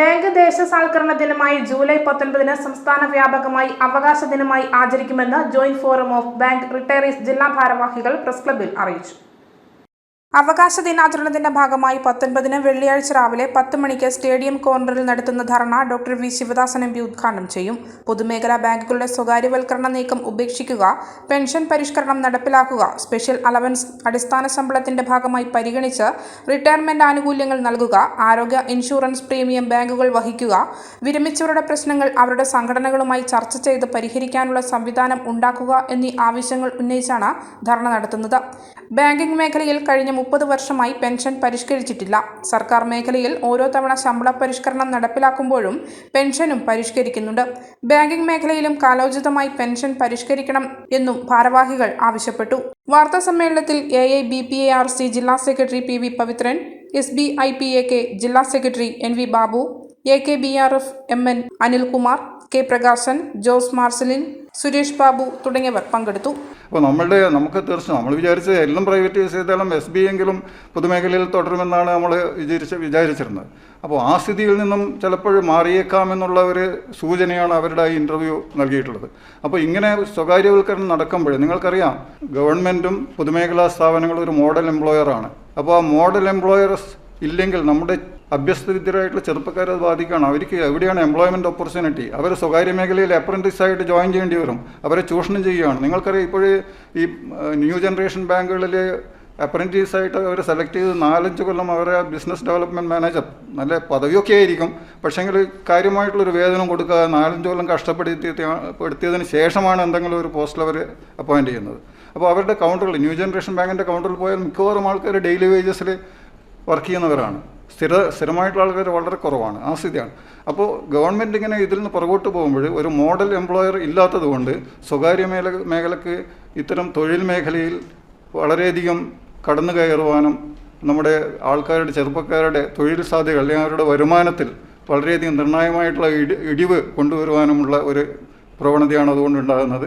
Bank ദേശസാൽക്കരണ ദിനമായി July പത്തൊൻപതിന് സംസ്ഥാന വ്യാപകമായി അവകാശ ദിനമായി ആചരിക്കുമെന്ന് joint forum of bank retirees ജില്ലാ ഭാരവാഹികൾ പ്രസ് ക്ലബിൽ അറിയിച്ചു. അവകാശ ദിനാചരണത്തിന്റെ ഭാഗമായി പത്തൊൻപതിന് വെള്ളിയാഴ്ച രാവിലെ പത്ത് മണിക്ക് സ്റ്റേഡിയം കോർണറിൽ നടത്തുന്ന dharna doctor V. Sivadasan M P ഉദ്ഘാടനം ചെയ്യും. പൊതുമേഖലാ ബാങ്കുകളുടെ സ്വകാര്യവൽക്കരണ നീക്കം ഉപേക്ഷിക്കുക പെൻഷൻ പരിഷ്കരണം നടപ്പിലാക്കുക സ്പെഷ്യൽ അലവൻസ് അടിസ്ഥാന ശമ്പളത്തിന്റെ ഭാഗമായി പരിഗണിച്ച് റിട്ടയർമെന്റ് ആനുകൂല്യങ്ങൾ നൽകുക ആരോഗ്യ ഇൻഷുറൻസ് പ്രീമിയം ബാങ്കുകൾ വഹിക്കുക വിരമിച്ചവരുടെ പ്രശ്നങ്ങൾ അവരുടെ സംഘടനകളുമായി ചർച്ച ചെയ്ത് പരിഹരിക്കാനുള്ള സംവിധാനം ഉണ്ടാക്കുക എന്നീ ആവശ്യങ്ങൾ ഉന്നയിച്ചാണ് ധർണ നടത്തുന്നത്. ബാങ്കിംഗ് മേഖലയിൽ കഴിഞ്ഞ മുപ്പത് വർഷമായി പെൻഷൻ പരിഷ്കരിച്ചിട്ടില്ല. സർക്കാർ മേഖലയിൽ ഓരോ തവണ ശമ്പള പരിഷ്കരണം നടപ്പിലാക്കുമ്പോഴും പെൻഷനും പരിഷ്കരിക്കുന്നുണ്ട്. ബാങ്കിംഗ് മേഖലയിലും കാലോചിതമായി പെൻഷൻ പരിഷ്കരിക്കണം എന്നും ഭാരവാഹികൾ ആവശ്യപ്പെട്ടു. വാർത്താ സമ്മേളനത്തിൽ A I B P A R C ജില്ലാ secretary P V Pavithran S B I P A K ജില്ലാ secretary N V Babu A K B R F M N Anilkumar K Prakashan Jose Marcelin Suresh Babu തുടങ്ങിയവർ പങ്കെടുത്തു. അപ്പോൾ നമ്മളുടെ നമുക്ക് തീർച്ചയായും നമ്മൾ വിചാരിച്ചത് എല്ലാം പ്രൈവറ്റൈസ് ചെയ്താലും എസ് ബി എങ്കിലും പൊതുമേഖലയിൽ തുടരുമെന്നാണ് നമ്മൾ വിചാരിച്ച വിചാരിച്ചിരുന്നത്. അപ്പോൾ ആ സ്ഥിതിയിൽ നിന്നും ചിലപ്പോഴും മാറിയേക്കാമെന്നുള്ള ഒരു സൂചനയാണ് അവരുടെ ഈ ഇന്റർവ്യൂ നൽകിയിട്ടുള്ളത്. അപ്പോൾ ഇങ്ങനെ സ്വകാര്യവൽക്കരണം നടക്കുമ്പോൾ നിങ്ങൾക്കറിയാം ഗവൺമെന്റും പൊതുമേഖലാ സ്ഥാപനങ്ങളും ഒരു മോഡൽ എംപ്ലോയറാണ് അപ്പോൾ ആ മോഡൽ എംപ്ലോയർ ഇല്ലെങ്കിൽ നമ്മുടെ അഭ്യസ്തവിദ്യരായിട്ടുള്ള ചെറുപ്പക്കാരെ അത് ബാധിക്കുകയാണ്. അവർക്ക് എവിടെയാണ് എംപ്ലോയ്മെന്റ് ഓപ്പർച്യൂണിറ്റി അവർ സ്വകാര്യ മേഖലയിൽ അപ്രന്റീസായിട്ട് ജോയിൻ ചെയ്യേണ്ടി വരും. അവരെ ചൂഷണം ചെയ്യുകയാണ്. നിങ്ങൾക്കറിയാം ഇപ്പോൾ ഈ ന്യൂ ജനറേഷൻ ബാങ്കുകളിൽ അപ്രന്റീസായിട്ട് അവർ സെലക്ട് ചെയ്ത് നാലഞ്ച് കൊല്ലം അവരെ ബിസിനസ് ഡെവലപ്മെന്റ് മാനേജർ നല്ല പദവിയൊക്കെ ആയിരിക്കും. പക്ഷേങ്കിൽ കാര്യമായിട്ടുള്ളൊരു വേതനം കൊടുക്കാതെ നാലഞ്ച് കൊല്ലം കഷ്ടപ്പെടുത്തി പെടുത്തിയതിന് ശേഷമാണ് എന്തെങ്കിലും ഒരു പോസ്റ്റിൽ അവർ അപ്പോയിന്റ് ചെയ്യുന്നത്. അപ്പോൾ അവരുടെ കൗണ്ടറിൽ ന്യൂ ജനറേഷൻ ബാങ്കിന്റെ കൗണ്ടറിൽ പോയാൽ മിക്കവാറും ആൾക്കാർ ഡെയിലി വേജസിൽ വർക്ക് ചെയ്യുന്നവരാണ്. സ്ഥിര സ്ഥിരമായിട്ടുള്ള ആൾക്കാർ വളരെ കുറവാണ്. ആ സ്ഥിതിയാണ്. അപ്പോൾ ഗവൺമെന്റ് ഇങ്ങനെ ഇതിൽ നിന്ന് പുറകോട്ട് പോകുമ്പോൾ ഒരു മോഡൽ എംപ്ലോയർ ഇല്ലാത്തത് കൊണ്ട് സ്വകാര്യ മേഖല മേഖലക്ക് ഇത്തരം തൊഴിൽ മേഖലയിൽ വളരെയധികം കടന്നു കയറുവാനും നമ്മുടെ ആൾക്കാരുടെ ചെറുപ്പക്കാരുടെ തൊഴിൽ സാധ്യതകൾ അല്ലെങ്കിൽ അവരുടെ വരുമാനത്തിൽ വളരെയധികം നിർണായകമായിട്ടുള്ള ഇടി ഇടിവ് കൊണ്ടുവരുവാനുമുള്ള ഒരു പ്രവണതയാണ് അതുകൊണ്ടുണ്ടാകുന്നത്